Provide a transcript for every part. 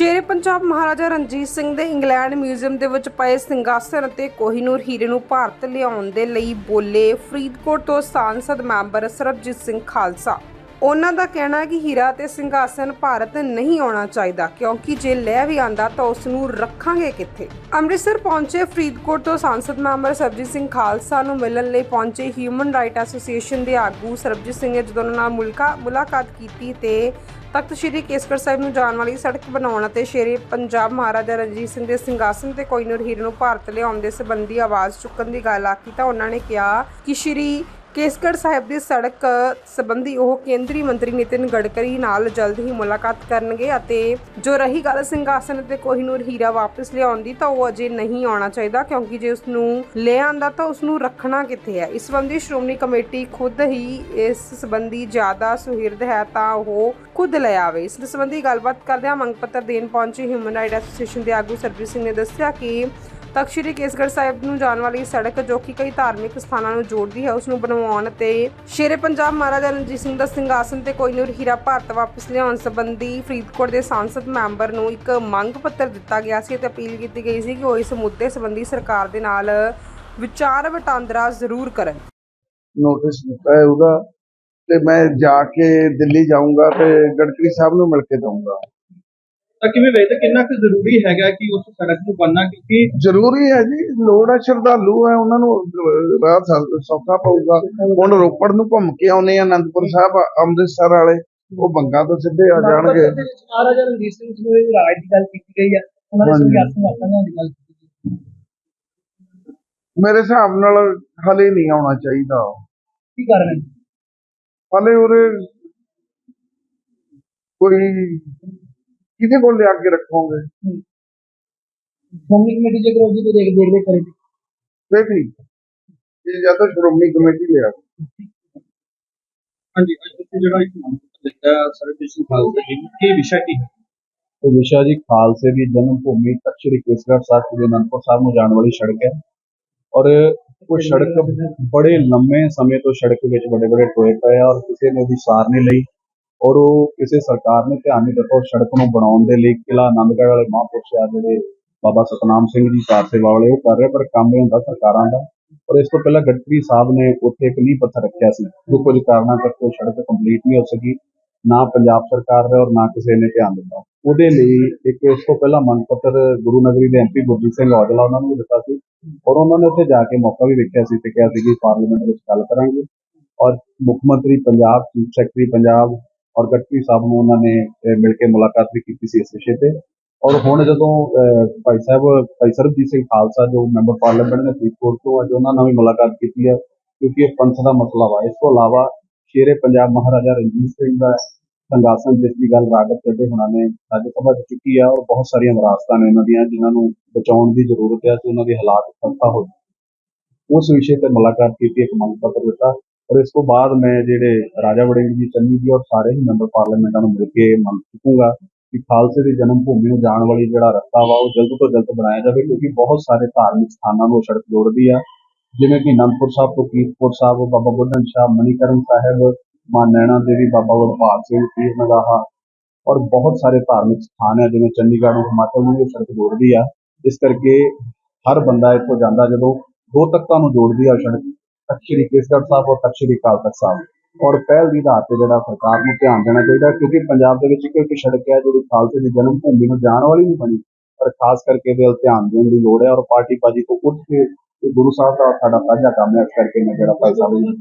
ਸ਼ੇਰੇ ਪੰਜਾਬ ਮਹਾਰਾਜਾ ਰਣਜੀਤ ਸਿੰਘ ਦੇ England museum ਦੇ ਵਿੱਚ ਪਏ ਸਿੰਘਾਸਨ ਅਤੇ ਕੋਹੀਨੂਰ ਹੀਰੇ ਨੂੰ ਭਾਰਤ ਲਿਆਉਣ ਦੇ ਲਈ ਬੋਲੇ ਫਰੀਦਕੋਟ ਤੋਂ ਸਾਂਸਦ ਮੈਂਬਰ ਸਰਬਜੀਤ ਸਿੰਘ ਖਾਲਸਾ। ਉਹਨਾਂ ਦਾ ਕਹਿਣਾ ਹੈ ਕਿ ਹੀਰਾ ਤੇ ਸਿੰਘਾਸਨ ਭਾਰਤ ਨਹੀਂ ਆਉਣਾ ਚਾਹੀਦਾ, ਕਿਉਂਕਿ ਜੇ ਲੈ ਵੀ ਆਂਦਾ ਤਾਂ ਉਸ ਨੂੰ ਰੱਖਾਂਗੇ ਕਿੱਥੇ? ਅੰਮ੍ਰਿਤਸਰ ਪਹੁੰਚੇ ਫਰੀਦਕੋਟ ਤੋਂ ਸਾਂਸਦ ਮੈਂਬਰ ਸਰਬਜੀਤ ਸਿੰਘ ਖਾਲਸਾ ਨੂੰ ਮਿਲਣ ਲਈ ਪਹੁੰਚੇ ਹਿਊਮਨ ਰਾਈਟ ਐਸੋਸੀਏਸ਼ਨ ਦੇ ਆਗੂ ਸਰਬਜੀਤ ਸਿੰਘ ਨੇ ਜਦੋਂ ਉਹਨਾਂ ਨਾਲ ਮੁਲਕਾ ਮੁਲਾਕਾਤ ਕੀਤੀ ਤੇ ਤਖਤ ਸ੍ਰੀ ਕੇਸਗੜ੍ਹ ਸਾਹਿਬ ਨੂੰ ਜਾਣ ਵਾਲੀ ਸੜਕ ਬਣਾਉਣ ਅਤੇ ਸ਼ੇਰੇ ਪੰਜਾਬ ਮਹਾਰਾਜਾ ਰਣਜੀਤ ਸਿੰਘ ਦੇ ਸਿੰਘਾਸਨ ਤੇ ਕੋਇਨੂਰ ਹੀਰ ਨੂੰ ਭਾਰਤ ਲਿਆਉਣ ਦੇ ਸੰਬੰਧੀ ਆਵਾਜ਼ ਚੁੱਕਣ ਦੀ ਗੱਲ ਆਖੀ ਤਾਂ ਉਹਨਾਂ ਨੇ ਕਿਹਾ ਕਿ ਸ਼੍ਰੀ ਕੇਸਗੜ੍ਹ ਸਾਹਿਬ ਦੀ ਸੜਕ ਸੰਬੰਧੀ ਉਹ ਕੇਂਦਰੀ ਮੰਤਰੀ ਨਿਤਿਨ ਗਡਕਰੀ ਨਾਲ ਜਲਦ ਹੀ ਮੁਲਾਕਾਤ ਕਰਨਗੇ ਅਤੇ ਜੋ ਰਹੀ ਗੱਲ ਸਿੰਘਾਸਨ ਅਤੇ ਕੋਹੀਨੂਰ ਹੀਰਾ ਵਾਪਸ ਲਿਆਉਣ ਦੀ ਤਾਂ ਉਹ ਅਜੇ ਨਹੀਂ ਆਉਣਾ ਚਾਹੀਦਾ ਕਿਉਂਕਿ ਜੇ ਉਸ ਨੂੰ ਲੈ ਆਂਦਾ ਤਾਂ ਉਸ ਨੂੰ ਰੱਖਣਾ ਕਿੱਥੇ ਹੈ। ਇਸ ਸੰਬੰਧੀ ਸ਼੍ਰੋਮਣੀ ਕਮੇਟੀ ਖੁਦ ਹੀ ਇਸ ਸੰਬੰਧੀ ਜ਼ਿਆਦਾ ਸੁਹਿਰਦ ਹੈ ਤਾਂ ਉਹ ਖੁਦ ਲੈ ਆਵੇ। ਇਸ ਸੰਬੰਧੀ ਗੱਲਬਾਤ ਕਰਦਿਆਂ ਮੰਗ ਪੱਤਰ ਦੇਣ ਪਹੁੰਚੇ ਹਿਊਮਨ ਰਾਈਟ ਐਸੋਸੀਏਸ਼ਨ ਦੇ ਆਗੂ ਸਰਬਜੀਤ ਸਿੰਘ ਨੇ ਦੱਸਿਆ ਕਿ ਤਖ਼ਤ ਸ੍ਰੀ ਕੇਸਗੜ੍ਹ ਸਾਹਿਬ ਨੂੰ ਜਾਣ ਵਾਲੀ ਸੜਕ ਜੋ ਕਿ ਕਈ ਧਾਰਮਿਕ ਸਥਾਨਾਂ ਨੂੰ ਜੋੜਦੀ ਹੈ ਉਸ ਨੂੰ ਬਣਵਾਉਣ ਤੇ ਸ਼ੇਰੇ ਪੰਜਾਬ ਮਹਾਰਾਜਾ ਰਣਜੀਤ ਸਿੰਘ ਦਾ ਸਿੰਘਾਸਨ ਤੇ ਕੋਇਨੂਰ ਹੀਰਾ ਭਾਰਤ ਵਾਪਸ ਲਿਆਉਣ ਸੰਬੰਧੀ ਫਰੀਦਕੋਟ ਦੇ ਸੰਸਦ ਮੈਂਬਰ ਨੂੰ ਇੱਕ ਮੰਗ ਪੱਤਰ ਦਿੱਤਾ ਗਿਆ ਸੀ ਅਤੇ ਅਪੀਲ ਕੀਤੀ ਗਈ ਸੀ ਕਿ ਉਹ ਇਸ ਮੁੱਦੇ ਸੰਬੰਧੀ ਸਰਕਾਰ ਦੇ ਨਾਲ ਵਿਚਾਰ ਵਟਾਂਦਰਾ ਜ਼ਰੂਰ ਕਰਨ। ਨੋਟਿਸ ਦਿੱਤਾ ਹੈ ਉਹਦਾ ਤੇ ਮੈਂ ਜਾ ਕੇ ਦਿੱਲੀ ਜਾਊਂਗਾ ਤੇ ਗਡਕਰੀ ਸਾਹਿਬ ਨੂੰ ਮਿਲ ਕੇ ਜਾਊਂਗਾ। ਤਾਂ ਕਿਵੇਂ ਵੇਖਦੇ? ਕਿੰਨਾ ਕੁ ਜ਼ਰੂਰੀ ਹੈਗਾ ਕਿ ਉਸ ਸੜਕ ਨੂੰ ਬਣਨਾ ਕਿਉਂਕਿ ਜ਼ਰੂਰੀ ਹੈ ਜੀ ਲੋੜ ਹੈ ਸ਼ਰਧਾਲੂ ਹੈ ਉਹਨਾਂ ਨੂੰ ਰਾਹ ਸੌ- ਸੌਖਾ ਪਊਗਾ। ਹੁਣ ਰੋਪੜ ਨੂੰ ਘੁੰਮ ਕੇ ਆਉਨੇ ਆ ਅਨੰਦਪੁਰ ਸਾਹਿਬ ਅੰਮ੍ਰਿਤਸਰ ਵਾਲੇ ਉਹ ਬੰਗਾ ਤੋਂ ਸਿੱਧੇ ਆ ਜਾਣਗੇ। ਮਹਾਰਾਜਾ ਰਣਜੀਤ ਸਿੰਘ ਜੀ ਨੂੰ ਰਾਜ ਦੀ ਗੱਲ ਕੀਤੀ ਗਈ ਹੈ ਉਹਨਾਂ ਨੇ ਹਾਂਜੀ। ਸਿੰਘਾਸਨ ਵਾਪਸ ਦੀ ਗੱਲ ਕੀਤੀ ਗਈ। ਮੇਰੇ ਹਿਸਾਬ ਨਾਲ ਹਲੇ ਨਹੀਂ ਆਉਣਾ ਚਾਹੀਦਾ। ਕੀ ਕਾਰਨ ਹੈ? ਹਲੇ ਉਹਦੇ ਕੋਈ ਕਿਹਦੇ ਕੋਲ ਲਿਆ ਕੇ ਰੱਖੋਗੇ ਸ਼੍ਰੋਮਣੀ ਕਮੇਟੀ ਜੇ ਕਰੋਜੀ ਤੋਂ ਦੇਖ ਦੇਖਦੇ ਕਰੇ ਦੇਖ ਲਈ ਇਹ ਜਾਂ ਤਾਂ ਸ਼੍ਰੋਮਣੀ ਕਮੇਟੀ ਲਿਆ ਹਾਂਜੀ ਅੱਜ ਤੁਸੀਂ ਜਿਹੜਾ ਇੱਕ ਮੰਗ ਪੱਤਰ ਦਿੱਤਾ ਸਰਵਿਸ ਸਿੰਘ ਖਾਲਸਾ ਜੀ ਨੂੰ, ਇਹ ਵਿਸ਼ਾ ਕੀ ਹੈ ਤੇ ਵਿਸ਼ਾ ਜੀ ਖਾਲਸੇ ਦੀ ਜਨਮ ਭੂਮੀ ਤਖ਼ਤ ਸ੍ਰੀ ਕੇਸਗੜ੍ਹ ਸਾਹਿਬ ਦੇ ਅਨੰਦਪੁਰ ਸਾਹਿਬ ਨੂੰ ਜਾਣ ਵਾਲੀ ਸੜਕ ਹੈ ਔਰ ਉਹ ਸੜਕ ਬੜੇ ਲੰਮੇ ਸਮੇਂ ਤੋਂ ਸੜਕ ਵਿੱਚ ਵੱਡੇ ਵੱਡੇ ਟੋਏ ਪਏ ਆ ਔਰ ਕਿਸੇ ਨੇ ਉਹਦੀ ਸਾਰ ਨਹੀਂ ਲਈ ਔਰ ਉਹ ਕਿਸੇ ਸਰਕਾਰ ਨੇ ਧਿਆਨ ਨਹੀਂ ਦਿੱਤਾ ਉਸ ਸੜਕ ਨੂੰ ਬਣਾਉਣ ਦੇ ਲਈ ਕਿਲਾ ਆਨੰਦਗੜ੍ਹ ਵਾਲੇ ਮਹਾਂਪੁਰਸ਼ ਆ ਜਿਹੜੇ ਬਾਬਾ ਸਤਨਾਮ ਸਿੰਘ ਜੀ ਕਾਰ ਸੇਵਾ ਵਾਲੇ, ਉਹ ਕਰ ਰਹੇ, ਪਰ ਕੰਮ ਇਹ ਹੁੰਦਾ ਸਰਕਾਰਾਂ ਦਾ। ਔਰ ਇਸ ਤੋਂ ਪਹਿਲਾਂ ਗਡਕਰੀ ਸਾਹਿਬ ਨੇ ਉੱਥੇ ਇੱਕ ਨੀਂਹ ਪੱਥਰ ਰੱਖਿਆ ਸੀ। ਜੋ ਕੁਝ ਕਾਰਨਾਂ ਕਰਕੇ ਉਹ ਸੜਕ ਕੰਪਲੀਟ ਨਹੀਂ ਹੋ ਸਕੀ। ਨਾ ਪੰਜਾਬ ਸਰਕਾਰ ਨੇ ਔਰ ਨਾ ਕਿਸੇ ਨੇ ਧਿਆਨ ਦਿੱਤਾ। ਉਹਦੇ ਲਈ ਇੱਕ ਉਸ ਤੋਂ ਪਹਿਲਾਂ ਮੰਗ ਪੱਤਰ ਗੁਰੂ ਨਗਰੀ ਦੇ ਐਮਪੀ ਗੁਰਜੀਤ ਸਿੰਘ ਔਜਲਾ ਉਹਨਾਂ ਨੂੰ ਵੀ ਦਿੱਤਾ ਸੀ। ਔਰ ਉਹਨਾਂ ਨੇ ਉੱਥੇ ਜਾ ਕੇ ਮੌਕਾ ਵੀ ਵੇਖਿਆ ਸੀ ਤੇ ਕਿਹਾ ਸੀ ਕਿ ਪਾਰਲੀਮੈਂਟ ਵਿੱਚ ਗੱਲ ਕਰਾਂਗੇ। ਔਰ ਮੁੱਖ ਮੰਤਰੀ ਪੰਜਾਬ, ਚੀਫ ਸੈਕਟਰੀ ਪੰਜਾਬ ਔਰ ਗਡਕਰੀ ਸਾਹਿਬ ਨੂੰ ਉਹਨਾਂ ਨੇ ਮਿਲ ਕੇ ਮੁਲਾਕਾਤ ਵੀ ਕੀਤੀ ਸੀ ਇਸ ਵਿਸ਼ੇ ਤੇ। ਔਰ ਹੁਣ ਜਦੋਂ ਅਹ, ਭਾਈ ਸਾਹਿਬ ਭਾਈ ਸਰਬਜੀਤ ਸਿੰਘ ਖਾਲਸਾ ਜੋ ਮੈਂਬਰ ਪਾਰਲੀਮੈਂਟ ਨੇ ਫਰੀਦਕੋਟ ਤੋਂ ਅੱਜ ਉਹਨਾਂ ਨਾਲ ਵੀ ਮੁਲਾਕਾਤ ਕੀਤੀ ਹੈ ਕਿਉਂਕਿ ਇਹ ਪੰਥ ਦਾ ਮਸਲਾ ਵਾ। ਇਸ ਤੋਂ ਇਲਾਵਾ ਸ਼ੇਰੇ ਪੰਜਾਬ ਮਹਾਰਾਜਾ ਰਣਜੀਤ ਸਿੰਘ ਦਾ ਸੰਗਾਸਨ ਜਿਸ ਦੀ ਗੱਲ ਰਾਗਤ ਕਰਦੇ ਹੁਣਾਂ ਨੇ ਰਾਜ ਸਭਾ 'ਚ ਚੁੱਕੀ ਆ ਔਰ ਬਹੁਤ ਸਾਰੀਆਂ ਵਿਰਾਸਤਾਂ ਨੇ ਇਹਨਾਂ ਦੀਆਂ ਜਿਨ੍ਹਾਂ ਨੂੰ ਬਚਾਉਣ ਦੀ ਜ਼ਰੂਰਤ ਹੈ ਤੇ ਉਹਨਾਂ ਦੇ ਹਾਲਾਤ ਖਸਤਾ ਹੋ ਉਸ ਵਿਸ਼ੇ ਤੇ ਮੁਲਾਕਾਤ ਕੀਤੀ ਇੱਕ ਮੰਗ ਪੱਤਰ ਦਿੱਤਾ। ਔਰ ਇਸ ਤੋਂ ਬਾਅਦ ਮੈਂ ਜਿਹੜੇ ਰਾਜਾ ਵੜਿੰਗ ਜੀ, ਚੰਨੀ ਜੀ ਔਰ ਸਾਰੇ ਹੀ ਮੈਂਬਰ ਪਾਰਲੀਮੈਂਟਾਂ ਨੂੰ ਮਿਲ ਕੇ ਮੰਗ ਚੁੱਕੂੰਗਾ ਕਿ ਖਾਲਸੇ ਦੀ ਜਨਮ ਭੂਮੀ ਨੂੰ ਜਾਣ ਵਾਲੀ ਜਿਹੜਾ ਰਸਤਾ ਵਾ, ਉਹ ਜਲਦ ਤੋਂ ਜਲਦ ਬਣਾਇਆ ਜਾਵੇ ਕਿਉਂਕਿ ਬਹੁਤ ਸਾਰੇ ਧਾਰਮਿਕ ਸਥਾਨਾਂ ਨੂੰ ਉਹ ਸੜਕ ਜੋੜਦੀ ਆ। ਜਿਵੇਂ ਕਿ ਅਨੰਦਪੁਰ ਸਾਹਿਬ ਤੋਂ ਕੀਰਤਪੁਰ ਸਾਹਿਬ, ਬਾਬਾ ਬੁੱਢਨ ਸ਼ਾਹ, ਮਨੀਕਰਨ ਸਾਹਿਬ, ਮਾਂ ਨੈਣਾ ਦੇਵੀ, ਬਾਬਾ ਗੁਰਪਾਲ ਸਿੰਘ ਪੀਰ ਨਗਾਹਾ ਔਰ ਬਹੁਤ ਸਾਰੇ ਧਾਰਮਿਕ ਸਥਾਨ ਹੈ ਜਿਵੇਂ ਚੰਡੀਗੜ੍ਹ ਨੂੰ ਹਿਮਾਚਲ ਨੂੰ ਵੀ ਇਹ ਸੜਕ ਜੋੜਦੀ ਆ। ਇਸ ਕਰਕੇ ਹਰ ਬੰਦਾ ਇੱਥੋਂ ਜਾਂਦਾ ਜਦੋਂ ਦੋ ਤਖਤਾਂ ਨੂੰ ਜੋੜਦੀ ਆ ਉਹ ਸੜਕ। ਤਖ਼ਤ ਸ੍ਰੀ ਕੇਸਗੜ੍ਹ ਸਾਹਿਬ ਔਰ ਤਖ਼ਤ ਸ੍ਰੀ ਅਕਾਲ ਤਖਤ ਸਾਹਿਬ। ਔਰ ਪਹਿਲ ਦੀ ਆਧਾਰ ਤੇ ਜਿਹੜਾ ਸਰਕਾਰ ਨੂੰ ਧਿਆਨ ਦੇਣਾ ਚਾਹੀਦਾ ਕਿਉਂਕਿ ਪੰਜਾਬ ਦੇ ਵਿੱਚ ਇੱਕ ਸੜਕ ਹੈ ਜਿਹੜੀ ਖਾਲਸੇ ਦੀ ਜਨਮ ਭੂਮੀ ਨੂੰ ਜਾਣ ਵਾਲੀ ਨਹੀਂ ਬਣੀ। ਪਰ ਖਾਸ ਕਰਕੇ ਵੱਲ ਧਿਆਨ ਦੇਣ ਦੀ ਲੋੜ ਹੈ ਔਰ ਪਾਰਟੀ ਬਾਜੀ ਤੋਂ ਉੱਠ ਕੇ ਗੁਰੂ ਸਾਹਿਬ ਦਾ ਸਾਡਾ ਸਾਂਝਾ ਕੰਮ ਹੈ ਇਸ ਕਰਕੇ ਮੈਂ ਜਿਹੜਾ ਭਾਈ ਸਾਹਿਬ ਜੀ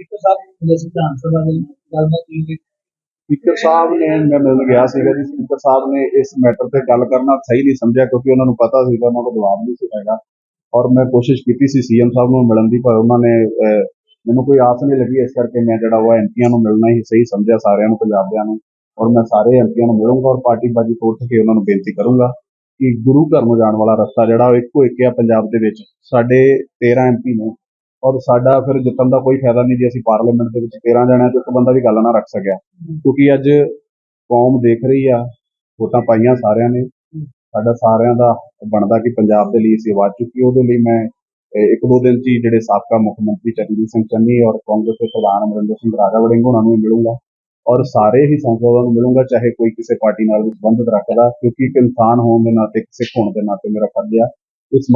ਇੱਕ ਸਾਹਿਬ ਜਿਸ ਵਿਧਾਨ ਸਭਾ ਦੀ ਗੱਲਬਾਤ ਕੀਤੀ ਸਪੀਕਰ ਸਾਹਿਬ ਨੇ ਮੈਂ ਮਿਲਣ ਗਿਆ ਸੀਗਾ ਜੀ। ਸਪੀਕਰ ਸਾਹਿਬ ਨੇ ਇਸ ਮੈਟਰ ਤੇ ਗੱਲ ਕਰਨਾ ਸਹੀ ਨਹੀਂ ਸਮਝਿਆ ਕਿਉਂਕਿ ਉਹਨਾਂ ਨੂੰ ਪਤਾ ਸੀਗਾ ਉਹਨਾਂ ਕੋਲ ਜਵਾਬ ਨਹੀਂ ਸੀ ਹੈਗਾ। ਔਰ ਮੈਂ ਕੋਸ਼ਿਸ਼ ਕੀਤੀ ਸੀ ਸੀਐਮ ਸਾਹਿਬ ਨੂੰ ਮਿਲਣ ਦੀ, ਪਰ ਉਹਨਾਂ ਨੇ ਮੈਨੂੰ ਕੋਈ ਆਸ ਨਹੀਂ ਲੱਗੀ ਇਸ ਕਰਕੇ ਮੈਂ ਜਿਹੜਾ ਉਹ ਐਮਪੀਆਂ ਨੂੰ ਮਿਲਣਾ ਹੀ ਸਹੀ ਸਮਝਿਆ ਸਾਰਿਆਂ ਨੂੰ, ਪੰਜਾਬੀਆਂ ਨੂੰ। ਔਰ ਮੈਂ ਸਾਰੇ ਐਮਪੀਆਂ ਨੂੰ ਮਿਲੂੰਗਾ ਔਰ ਪਾਰਟੀ ਬਾਜੀ ਤੋਂ ਉੱਠ ਕੇ ਉਹਨਾਂ ਨੂੰ ਬੇਨਤੀ ਕਰੂੰਗਾ ਕਿ ਗੁਰੂ ਘਰ ਨੂੰ ਜਾਣ ਵਾਲਾ ਰਸਤਾ ਜਿਹੜਾ ਉਹ ਇੱਕੋ ਇੱਕ ਆ ਪੰਜਾਬ ਦੇ ਵਿੱਚ। ਸਾਡੇ 13 ਐਮਪੀ ਨੇ ਔਰ ਸਾਡਾ ਫਿਰ ਜਿੱਤਣ ਦਾ ਕੋਈ ਫਾਇਦਾ ਨਹੀਂ ਜੇ ਅਸੀਂ ਪਾਰਲੀਮੈਂਟ ਦੇ ਵਿੱਚ 13 ਜਾਣਿਆਂ ਚੋਂ ਇੱਕ ਬੰਦਾ ਵੀ ਗੱਲ ਨਾ ਰੱਖ ਸਕਿਆ। ਕਿਉਂਕਿ ਅੱਜ ਕੌਮ ਦੇਖ ਰਹੀ ਆ, ਵੋਟਾਂ ਪਾਈਆਂ ਸਾਰਿਆਂ ਨੇ। ਸਾਡਾ ਸਾਰਿਆਂ ਦਾ ਬਣਦਾ ਕਿ ਪੰਜਾਬ ਦੇ ਲਈ ਅਸੀਂ ਆਵਾਜ਼ ਚੁੱਕੀ ਉਹਦੇ ਲਈ ਮੈਂ ਇੱਕ ਦੋ ਦਿਨ 'ਚ ਹੀ ਜਿਹੜੇ ਸਾਬਕਾ ਮੁੱਖ ਮੰਤਰੀ ਚਰਨਜੀਤ ਸਿੰਘ ਚੰਨੀ ਔਰ ਕਾਂਗਰਸ ਦੇ ਪ੍ਰਧਾਨ ਅਮਰਿੰਦਰ ਸਿੰਘ ਰਾਜਾ ਵੜਿੰਗ ਉਹਨਾਂ ਨੂੰ ਵੀ ਮਿਲੂੰਗਾ। ਔਰ ਸਾਰੇ ਹੀ ਸੰਸਦਾਂ ਨੂੰ ਮਿਲੂੰਗਾ, ਚਾਹੇ ਕੋਈ ਕਿਸੇ ਪਾਰਟੀ ਨਾਲ ਵੀ ਸੰਬੰਧਿਤ ਰੱਖਦਾ, ਕਿਉਂਕਿ ਇੱਕ ਇਨਸਾਨ ਹੋਣ ਦੇ ਨਾਤੇ ਸਿੱਖ ਹੋਣ ਦੇ ਨਾਤੇ ਮੇਰਾ ਫਰਜ਼ ਆ। ਇਸ